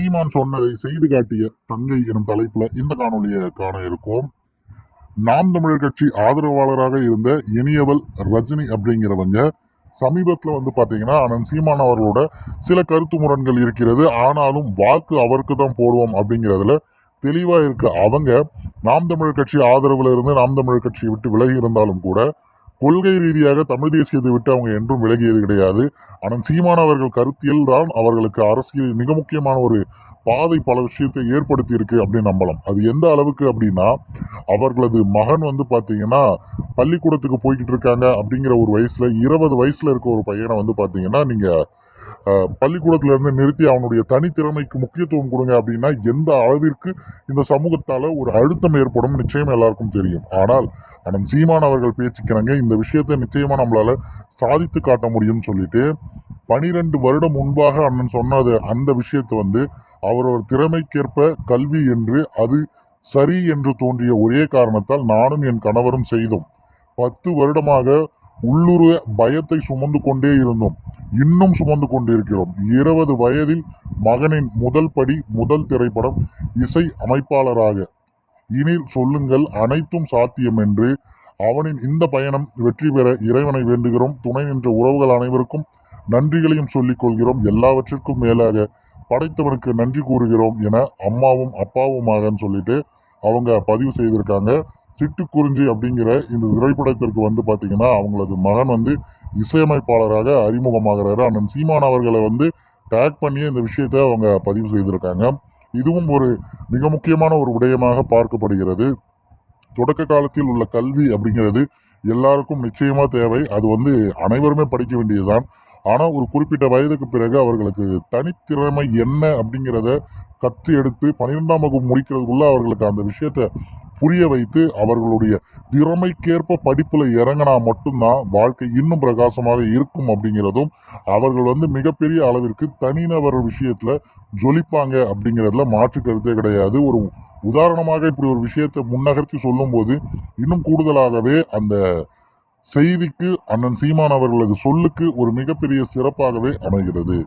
சீமான் சொன்னதை செய்து காட்டிய தங்கை எனும் தலைப்புல இந்த காணொலியை காண இருக்கோம். நாம் தமிழர் கட்சி ஆதரவாளராக இருந்த இனியவள் ரஜினி அப்படிங்கிறவங்க சமீபத்தில் வந்து பார்த்தீங்கன்னா அண்ணன் சீமான் அவர்களோட சில கருத்து முரண்கள் இருக்கிறது. ஆனாலும் வாக்கு அவருக்கு தான் போடுவோம் அப்படிங்கிறதுல தெளிவாக இருக்கு அவங்க நாம் தமிழர் கட்சி ஆதரவில் இருந்து நாம் தமிழர் கட்சியை விட்டு விலகி இருந்தாலும் கூட கொள்கை ரீதியாக தமிழ் தேசியத்தை விட்டு அவங்க என்றும் விலகியது கிடையாது. ஆனால் சீமான் அவர்கள் கருத்தியல் தான் அவர்களுக்கு அரசியல் மிக முக்கியமான ஒரு பாதை பல விஷயத்தை ஏற்படுத்தி இருக்கு அப்படின்னு நம்பலாம். அது எந்த அளவுக்கு அப்படின்னா அவர்களது மகன் வந்து பார்த்தீங்கன்னா பள்ளிக்கூடத்துக்கு போய்கிட்டு இருக்காங்க அப்படிங்கிற ஒரு வயசில் இருபது வயசில் இருக்க ஒரு பையனை வந்து பார்த்தீங்கன்னா நீங்கள் பள்ளிக்கூடத்திலிருந்து நிறுத்தி அவனுடைய தனித்திறமைக்கு முக்கியத்துவம் கொடுங்க அப்படின்னா எந்த அளவிற்கு இந்த சமூகத்தால் ஒரு அழுத்தம் ஏற்படும் நிச்சயம் எல்லாருக்கும் தெரியும். ஆனால் அண்ணன் சீமான் அவர்கள் பேச்சுக்கிறாங்க இந்த விஷயத்தை நிச்சயமாக நம்மளால் சாதித்து காட்ட முடியும்னு சொல்லிட்டு பனிரெண்டு வருடம் முன்பாக அண்ணன் சொன்னது அந்த விஷயத்தை வந்து அவரோட திறமைக்கேற்ப கல்வி என்று அது சரி என்று தோன்றிய ஒரே காரணத்தால் நானும் என் கணவரும் செய்தோம். பத்து வருடமாக உள்ளுர பயத்தை சுமந்து கொண்டே இருந்தோம். இன்னும் சுமந்து கொண்டிருக்கிறோம். இருபது வயதில் மகனின் முதல் படி முதல் திரைப்படம் இசை அமைப்பாளராக. இனி சொல்லுங்கள் அனைத்தும் சாத்தியம் என்று அவனின் இந்த பயணம் வெற்றி பெற இறைவனை வேண்டுகிறோம். துணை நின்ற உறவுகள் அனைவருக்கும் நன்றிகளையும் சொல்லிக் கொள்கிறோம். எல்லாவற்றிற்கும் மேலாக படைத்தவனுக்கு நன்றி கூறுகிறோம் என அம்மாவும் அப்பாவுமாகன்னு சொல்லிட்டு அவங்க பதிவு செய்திருக்காங்க. சிட்டுக்குறிஞ்சி அப்படிங்கிற இந்த திரைப்படத்திற்கு வந்து பார்த்தீங்கன்னா அவங்களது மகன் வந்து இசையமைப்பாளராக அறிமுகமாகிறாரு. அண்ணன் சீமான் அவர்களை வந்து டேக் பண்ணி இந்த விஷயத்தை அவங்க பதிவு செய்திருக்காங்க. இதுவும் ஒரு மிக முக்கியமான ஒரு விடயமாக பார்க்கப்படுகிறது. தொடக்க காலத்தில் உள்ள கல்வி அப்படிங்கிறது எல்லாருக்கும் நிச்சயமாக தேவை. அது வந்து அனைவருமே படிக்க வேண்டியதுதான். ஆனால் ஒரு குறிப்பிட்ட வயதுக்கு பிறகு அவர்களுக்கு தனித்திறமை என்ன அப்படிங்கிறத கற்று எடுத்து பன்னிரெண்டாம் வகுப்பு முடிக்கிறதுக்குள்ள அவர்களுக்கு அந்த விஷயத்தை புரிய வைத்து அவர்களுடைய திறமைக்கேற்ப படிப்பில் இறங்கினா மட்டும்தான் வாழ்க்கை இன்னும் பிரகாசமாக இருக்கும் அப்படிங்கிறதும் அவர்கள் வந்து மிகப்பெரிய அளவிற்கு தனிநபர் விஷயத்தில் ஜொலிப்பாங்க அப்படிங்கிறதுல மாற்று கருத்தே கிடையாது. ஒரு உதாரணமாக இப்படி ஒரு விஷயத்தை முன்னகர்த்தி சொல்லும்போது இன்னும் கூடுதலாகவே அந்த செய்திக்கு அண்ணன் சீமான் அவர்களது சொல்லுக்கு ஒரு மிகப்பெரிய சிறப்பாகவே அமைகிறது.